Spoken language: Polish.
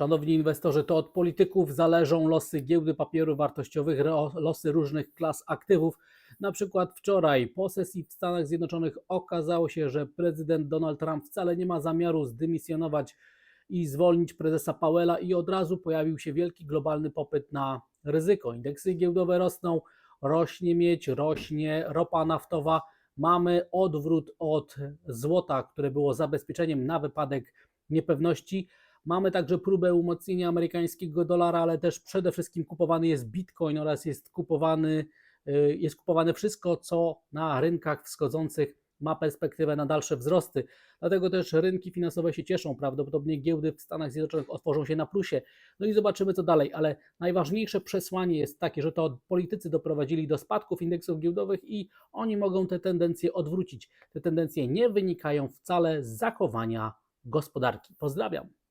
Szanowni inwestorzy, to od polityków zależą losy giełdy papierów wartościowych, losy różnych klas aktywów. Na przykład wczoraj po sesji w Stanach Zjednoczonych okazało się, że prezydent Donald Trump wcale nie ma zamiaru zdymisjonować i zwolnić prezesa Powella i od razu pojawił się wielki globalny popyt na ryzyko. Indeksy giełdowe rosną, rośnie miedź, rośnie ropa naftowa. Mamy odwrót od złota, które było zabezpieczeniem na wypadek niepewności. Mamy także próbę umocnienia amerykańskiego dolara, ale też przede wszystkim kupowany jest bitcoin oraz jest kupowany, y, jest kupowane wszystko, co na rynkach wschodzących ma perspektywę na dalsze wzrosty. Dlatego też rynki finansowe się cieszą. Prawdopodobnie giełdy w Stanach Zjednoczonych otworzą się na plusie. No i zobaczymy, co dalej. Ale najważniejsze przesłanie jest takie, że to politycy doprowadzili do spadków indeksów giełdowych i oni mogą te tendencje odwrócić. Te tendencje nie wynikają wcale z zachowania gospodarki. Pozdrawiam.